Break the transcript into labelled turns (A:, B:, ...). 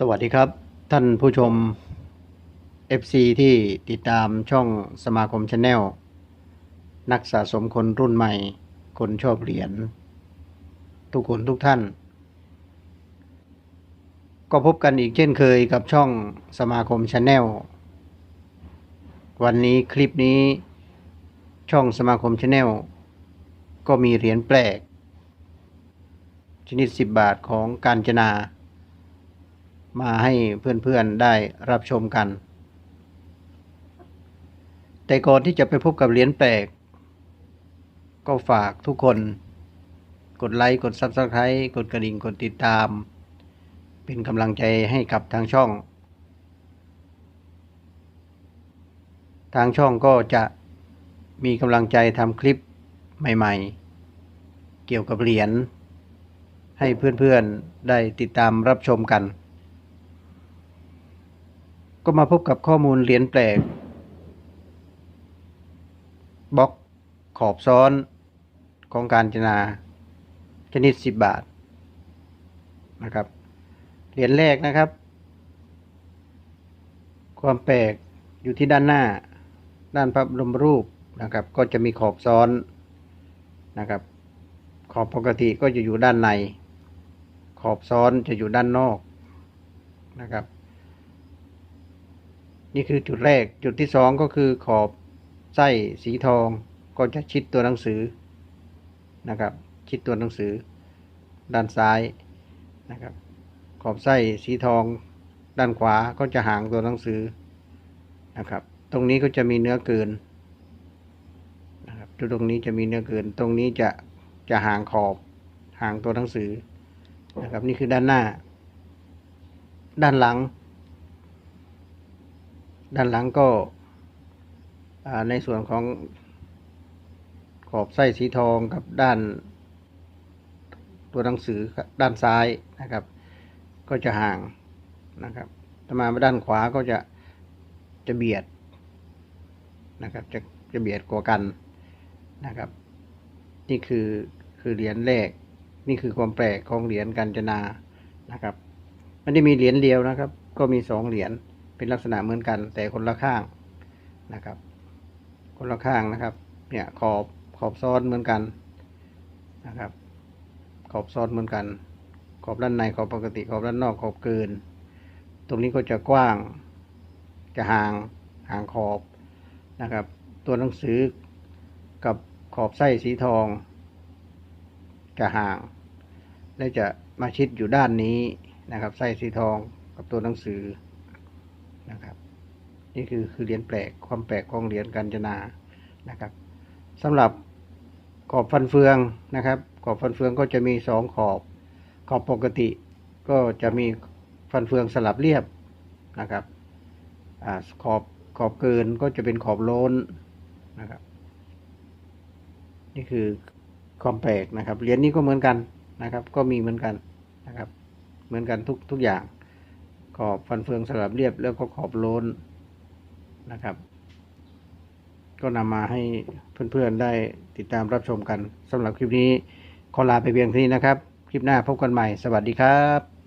A: สวัสดีครับ ท่านผู้ชม FC ที่ติดตามช่องสมาคมชาแนลนักสะสมคนรุ่นใหม่ คนชอบเหรียญทุกคนทุกท่าน ก็พบกันอีกเช่นเคยกับช่องสมาคมชาแนลวันนี้คลิปนี้ช่องสมาคมชาแนลก็มีเหรียญแปลก ชนิด 10 บาทของการจนา มาให้เพื่อนๆได้รับชมกัน แต่ก่อนที่จะไปพบกับเหรียญแปลก ก็ฝากทุกคน กดไลค์ กด Subscribe กดกระดิ่ง กดติดตาม เป็นกำลังใจให้กับทางช่อง ทางช่องก็จะมีกำลังใจทำคลิปใหม่ๆ เกี่ยวกับเหรียญให้เพื่อนๆ ได้ติดตามรับชมกัน ก็มาพบกับข้อมูลเหรียญแปลกบล็อกขอบซ้อนของการจนาชนิด 10 บาทนะครับเหรียญแรกนะครับ ความแปลกอยู่ที่ด้านหน้า ด้านพระบรมรูปนะครับ ก็จะมีขอบซ้อนนะครับ ขอบปกติก็จะอยู่ด้านใน ขอบซ้อนจะอยู่ด้านนอกนะครับ นี่คือจุดแรกจุดที่สองก็คือขอบไส้สีทองก็จะชิดตัวหนังสือนะครับ ชิดตัวหนังสือ ด้านซ้ายนะครับ ขอบไส้สีทอง ด้านขวาก็จะห่างตัวหนังสือนะครับ ตรงนี้ก็จะมีเนื้อเกินนะครับจุดตรงนี้จะมีเนื้อเกิน ตรงนี้จะจะห่างขอบห่างตัวหนังสือนะครับ นี่คือด้านหน้า ด้านหลัง ด้านหลังก็ในส่วนของขอบไส้สีทองกับด้านตัวหนังสือด้านซ้ายนะครับ ก็จะห่างนะครับถ้ามาด้านขวาก็จะจะเบียดนะครับ จะจะเบียดกว่ากันนะครับ นี่คือคือเหรียญแรก นี่คือความแปลกของเหรียญกัญจนานะครับไม่ได้มีเหรียญเดียวนะครับ ก็มีสองเหรียญ เป็นลักษณะเหมือนกัน แต่คนละข้างนะครับ คนละข้างนะครับ เนี่ยขอบขอบซ้อนเหมือนกันนะครับ ขอบซ้อนเหมือนกัน ขอบด้านในขอบปกติขอบด้านนอกขอบเกิน ตรงนี้ก็จะกว้าง จะห่างห่างขอบนะครับ ตัวหนังสือกับขอบไส้สีทอง จะห่าง และจะมาชิดอยู่ด้านนี้นะครับ ไส้สีทองกับตัวหนังสือ นะครับ นี่คือคือเหรียญแปลกความแปลกของเหรียญกัญจนานะครับสำหรับขอบฟันเฟืองนะครับ ขอบฟันเฟืองก็จะมีสองขอบขอบปกติ ก็จะมีฟันเฟืองสลับเรียบนะครับอขอบขอบเกินก็จะเป็นขอบโล้นนะครับ นี่คือความแปลกนะครับเหรียญนี้ก็เหมือนกันนะครับ ก็มีเหมือนกันนะครับ เหมือนกันทุกทุกอย่าง ขอบฟันเฟืองสลับเรียบแล้วก็ขอบโล้นนะครับ ก็นำมาให้เพื่อนๆได้ติดตามรับชมกันสำหรับคลิปนี้ขอลาไปเพียงเท่านี้นะครับ คลิปหน้าพบกันใหม่ สวัสดีครับ